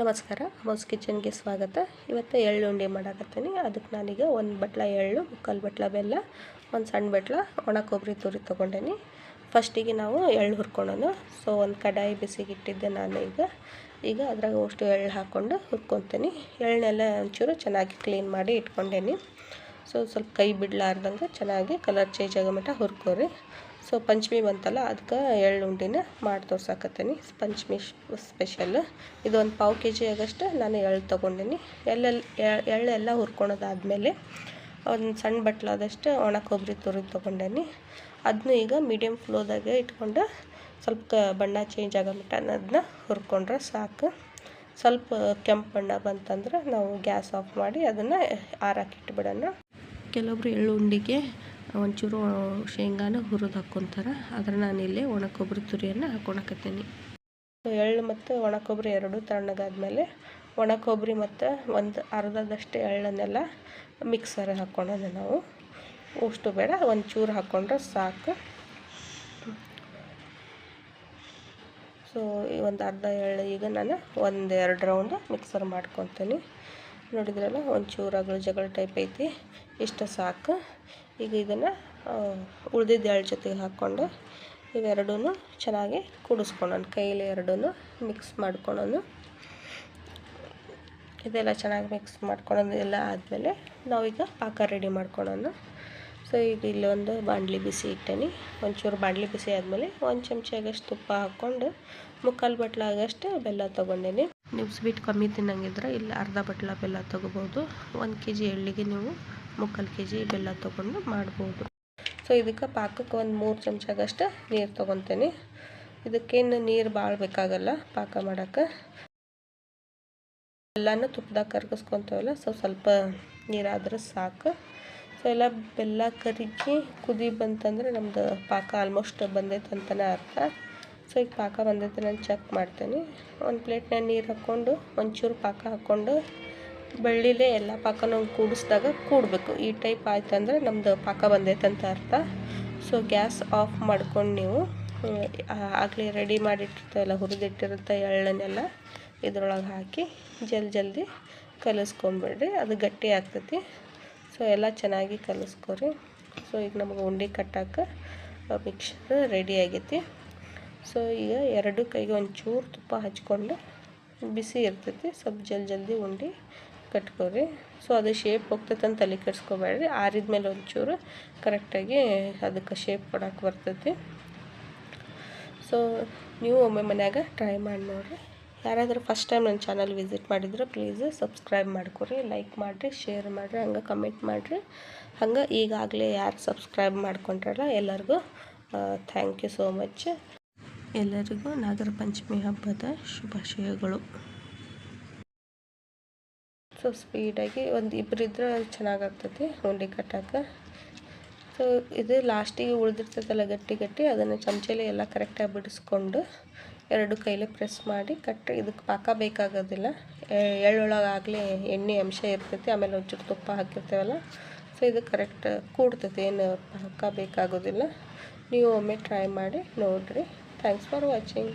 ನಮಸ್ಕಾರ ಅಮೋಸ್ ಕಿಚನ್ಗೆ ಸ್ವಾಗತ. ಇವತ್ತು ಎಳ್ಳು ಉಂಡೆ ಮಾಡಾಕತ್ತೀನಿ. ಅದಕ್ಕೆ ನಾನೀಗ ಒಂದು ಬಟ್ಲ ಎಳ್ಳು, ಮುಕ್ಕಾಲು ಬಟ್ಲ ಬೆಲ್ಲ, ಒಂದು ಸಣ್ಣ ಬಟ್ಲ, ಒಣ ಕೊಬ್ಬರಿ ತುರಿ ತೊಗೊಂಡೇನಿ. ಫಸ್ಟಿಗೆ ನಾವು ಎಳ್ಳು ಹುರ್ಕೊಳ್ಳೋಣ ಸೊ ಒಂದು ಕಡಾಯಿ ಬಿಸಿಗೆ ಇಟ್ಟಿದ್ದೆ ನಾನು ಈಗ. ಈಗ ಅದ್ರಾಗ ಅಷ್ಟು ಎಳ್ಳು ಹಾಕ್ಕೊಂಡು ಹುರ್ಕೊತೀನಿ. ಎಳ್ಳನ್ನೆಲ್ಲ ಒಂಚೂರು ಚೆನ್ನಾಗಿ ಕ್ಲೀನ್ ಮಾಡಿ ಇಟ್ಕೊಂಡೇನಿ. ಸೊ ಸ್ವಲ್ಪ ಕೈ ಬಿಡಲಾರ್ದಂಗೆ ಚೆನ್ನಾಗಿ ಕಲರ್ ಚೇಂಜ್ ಆಗೋ ಮಟ್ಟ ಹುರ್ಕೋರಿ. ಸೊ ಪಂಚಮಿ ಬಂತಲ್ಲ ಅದಕ್ಕೆ ಎಳ್ಳು ಉಂಡಿನ ಮಾಡಿ ತೋರ್ಸಾಕತ್ತೀನಿ. ಪಂಚಮಿ ಸ್ಪೆಷಲ್ ಇದೊಂದು ಪಾವು ಕೆ ಜಿ ಆಗಷ್ಟು ನಾನು ಎಳ್ಳು ತೊಗೊಂಡಿನಿ. ಎಳ್ಳೆಲ್ಲ ಎಳ್ಳೆಲ್ಲ ಹುರ್ಕೊಳೋದಾದ್ಮೇಲೆ ಒಂದು ಸಣ್ಣ ಬಟ್ಲಾದಷ್ಟು ಒಣ ಕೊಬ್ಬರಿ ತುರಿ ತೊಗೊಂಡೇನಿ. ಅದನ್ನು ಈಗ ಮೀಡಿಯಮ್ ಫ್ಲೋದಾಗೆ ಇಟ್ಕೊಂಡು ಸ್ವಲ್ಪ ಬಣ್ಣ ಚೇಂಜ್ ಆಗೋ ಮಟ್ಟ ಅದನ್ನ ಹುರ್ಕೊಂಡ್ರೆ ಸಾಕು. ಸ್ವಲ್ಪ ಕೆಂಪು ಬಣ್ಣ ಬಂತಂದ್ರೆ ನಾವು ಗ್ಯಾಸ್ ಆಫ್ ಮಾಡಿ ಅದನ್ನು ಆರಾಕಿಟ್ಬಿಡೋಣ ಕೆಲವೊಬ್ರು ಎಳ್ಳು ಉಂಡಿಗೆ ಒಂಚೂರು ಶೇಂಗಾನ ಹುರಿದು ಹಾಕ್ಕೊತಾರೆ. ಆದರೆ ಇಲ್ಲಿ ಒಣ ಕೊಬ್ಬರಿ ತುರಿಯನ್ನು ಹಾಕ್ಕೊಳಕತ್ತೀನಿ ಎಳ್ಳು ಮತ್ತು ಒಣ ಕೊಬ್ಬರಿ ಎರಡು ತಣ್ಣಗಾದ್ಮೇಲೆ ಒಣ ಕೊಬ್ಬರಿ ಮತ್ತು ಒಂದು ಅರ್ಧದಷ್ಟು ಎಳ್ಳನ್ನೆಲ್ಲ ಮಿಕ್ಸರ್ ಹಾಕ್ಕೊಳ್ಳೋಣ ನಾವು. ಅಷ್ಟು ಬೇಡ ಒಂದು ಚೂರು ಹಾಕ್ಕೊಂಡ್ರೆ ಸಾಕು. ಸೊ ಈ ಒಂದು ಅರ್ಧ ಎಳ್ಳು ಈಗ ನಾನು ಒಂದು ಎರಡು ರೌಂಡ್ ಮಿಕ್ಸರ್ ಮಾಡ್ಕೊತೀನಿ. ನೋಡಿದ್ರಲ್ಲ ಒಂದು ಅಗಳು ಜಗಳ ಟೈಪ್ ಐತಿ. ಇಷ್ಟು ಸಾಕು. ಈಗ ಇದನ್ನು ಉಳ್ದಿದ್ದ ಎಳ್ಳು ಜೊತೆಗೆ ಹಾಕ್ಕೊಂಡು ಇವೆರಡೂ ಚೆನ್ನಾಗಿ ಕುಡಿಸ್ಕೊಳ್ಳೋಣ. ಕೈಯಲ್ಲಿ ಎರಡೂ ಮಿಕ್ಸ್ ಮಾಡ್ಕೊಳ್ಳೋಣ. ಇದೆಲ್ಲ ಚೆನ್ನಾಗಿ ಮಿಕ್ಸ್ ಮಾಡ್ಕೊಳ್ಳೋದು ಎಲ್ಲ ಆದಮೇಲೆ ನಾವೀಗ ಪಾಕ ರೆಡಿ ಮಾಡ್ಕೊಳ್ಳೋಣ. ಸೊ ಈಗ ಇಲ್ಲೊಂದು ಬಾಂಡ್ಲಿ ಬಿಸಿ ಇಟ್ಟೇನಿ. ಒಂಚೂರು ಬಾಂಡ್ಲಿ ಬಿಸಿ ಆದಮೇಲೆ ಒಂದು ಚಮಚ ಆಗಷ್ಟು ತುಪ್ಪ ಹಾಕ್ಕೊಂಡು ಮುಕ್ಕಾಲು ಬಟ್ಲ ಆಗಷ್ಟು ಬೆಲ್ಲ ತೊಗೊಂಡೇನಿ. ನೀವು ಸ್ವೀಟ್ ಕಮ್ಮಿ ತಿನ್ನಂಗಿದ್ರೆ ಇಲ್ಲಿ ಅರ್ಧ ಬಟ್ಲ ಬೆಲ್ಲ ತೊಗೋಬೋದು. ಒಂದು ಕೆ ಜಿ ಎಳ್ಳಿಗೆ ನೀವು ಮುಕ್ಕಾಲು ಕೆ ಜಿ ಬೆಲ್ಲ ತೊಗೊಂಡು ಮಾಡ್ಬೋದು. ಸೊ ಇದಕ್ಕೆ ಪಾಕಕ್ಕೆ ಒಂದು ಮೂರು ಚಮಚಗಷ್ಟು ನೀರು ತೊಗೊತೀನಿ. ಇದಕ್ಕೇನು ನೀರು ಭಾಳ ಬೇಕಾಗಲ್ಲ ಪಾಕ ಮಾಡೋಕ್ಕೆ. ಎಲ್ಲನೂ ತುಪ್ಪದಾಗ ಕರ್ಗಿಸ್ಕೊತೇವಲ್ಲ ಸೊ ಸ್ವಲ್ಪ ನೀರಾದ್ರೆ ಸಾಕು. ಸೊ ಎಲ್ಲ ಬೆಲ್ಲ ಕರಿಗಿ ಕುದಿ ಬಂತಂದ್ರೆ ನಮ್ಮದು ಪಾಕ ಆಲ್ಮೋಸ್ಟ್ ಬಂದೈತೆ ಅಂತಲೇ ಅರ್ಥ. ಸೊ ಈಗ ಪಾಕ ಬಂದೈತೆ ನಾನು ಚೆಕ್ ಮಾಡ್ತೀನಿ. ಒಂದು ಪ್ಲೇಟ್ನಾಗ ನೀರು ಹಾಕ್ಕೊಂಡು, ಒಂಚೂರು ಪಾಕ ಹಾಕ್ಕೊಂಡು ಬೆಳ್ಳಿಲೇ ಎಲ್ಲ ಪಾಕನೂ ಕೂಡಿಸ್ದಾಗ ಕೂಡಬೇಕು. ಈ ಟೈಪ್ ಆಯ್ತು ಅಂದ್ರೆ ನಮ್ಮದು ಪಾಕ ಬಂದೈತೆ ಅಂತ ಅರ್ಥ. ಸೊ ಗ್ಯಾಸ್ ಆಫ್ ಮಾಡ್ಕೊಂಡು ನೀವು ಆಗಲೇ ರೆಡಿ ಮಾಡಿಟ್ಟಿರ್ತೇವಲ್ಲ ಹುರಿದಿಟ್ಟಿರುತ್ತೆ ಎಳ್ಳನ್ನೆಲ್ಲ ಇದ್ರೊಳಗೆ ಹಾಕಿ ಜಲ್ದಿ ಜಲ್ದಿ ಕಲಿಸ್ಕೊಂಬಿಡ್ರಿ. ಅದು ಗಟ್ಟಿ ಆಗ್ತೈತಿ. ಸೊ ಎಲ್ಲ ಚೆನ್ನಾಗಿ ಕಲಿಸ್ಕೊರಿ. ಸೊ ಈಗ ನಮಗೆ ಉಂಡೆ ಕಟ್ಟಾಕ ಮಿಕ್ಸರ್ ರೆಡಿ ಆಗೈತಿ. ಸೊ ಈಗ ಎರಡು ಕೈಗೆ ಒಂಚೂರು ತುಪ್ಪ ಹಚ್ಕೊಂಡು ಬಿಸಿ ಇರ್ತೈತಿ. ಸ್ವಲ್ಪ ಜಲ್ ಜಲ್ದಿ ಉಂಡೆ ಕಟ್ಕೊರಿ ಸೊ ಅದು ಶೇಪ್ ಹೋಗ್ತೈತೆ ಅಂತ ತಲೆ ಕೆಡ್ಸ್ಕೊಬೇಡ್ರಿ. ಆರಿದ ಮೇಲೆ ಒಂಚೂರು ಕರೆಕ್ಟಾಗಿ ಅದಕ್ಕೆ ಶೇಪ್ ಕೊಡೋಕೆ ಬರ್ತೈತಿ. ಸೊ ನೀವು ಒಮ್ಮೆ ಮನ್ಯಾಗ ಟ್ರೈ ಮಾಡಿ ನೋಡಿರಿ. ಯಾರಾದರೂ ಫಸ್ಟ್ ಟೈಮ್ ನನ್ನ ಚಾನಲ್ ವಿಸಿಟ್ ಮಾಡಿದ್ರೆ ಪ್ಲೀಸ್ ಸಬ್ಸ್ಕ್ರೈಬ್ ಮಾಡ್ಕೊರಿ ಲೈಕ್ ಮಾಡಿರಿ ಶೇರ್ ಮಾಡಿರಿ, ಹಂಗೆ ಕಮೆಂಟ್ ಮಾಡಿರಿ. ಹಂಗೆ ಈಗಾಗಲೇ ಯಾರು ಸಬ್ಸ್ಕ್ರೈಬ್ ಮಾಡ್ಕೊಂಡ್ರಲ್ಲ ಎಲ್ಲರಿಗೂ ಥ್ಯಾಂಕ್ ಯು ಸೋ ಮಚ್ ಎಲ್ಲರಿಗೂ ನಾಗರ ಪಂಚಮಿ ಹಬ್ಬದ ಶುಭಾಶಯಗಳು. ಸೊ ಸ್ಪೀಡಾಗಿ ಒಂದು ಇಬ್ಬರಿದ್ರೆ ಚೆನ್ನಾಗಾಗ್ತೈತಿ ಉಂಡೆ ಕಟ್ಟಕ್ಕೆ ಸೊ ಇದು ಲಾಸ್ಟಿಗೆ ಉಳಿದಿರ್ತೈತಲ್ಲ ಗಟ್ಟಿ ಗಟ್ಟಿ, ಅದನ್ನು ಚಮಚಲಿ ಎಲ್ಲ ಕರೆಕ್ಟಾಗಿ ಬಿಡಿಸ್ಕೊಂಡು ಎರಡು ಕೈಲೇ ಪ್ರೆಸ್ ಮಾಡಿ ಕಟ್ಟಿ ಇದಕ್ಕೆ ಪಾಕ ಬೇಕಾಗೋದಿಲ್ಲ. ಎಳ್ಳೊಳಗಾಗಲಿ ಎಣ್ಣೆ ಅಂಶ ಇರ್ತೈತಿ, ಆಮೇಲೆ ಒಂಚೂರು ತುಪ್ಪ ಹಾಕಿರ್ತೇವಲ್ಲ. ಸೊ ಇದು ಕರೆಕ್ಟ್ ಕೂಡ್ತೈತಿ, ಏನು ಪಾಕ ಬೇಕಾಗೋದಿಲ್ಲ. ನೀವು ಒಮ್ಮೆ ಟ್ರೈ ಮಾಡಿ ನೋಡಿರಿ. Thanks for watching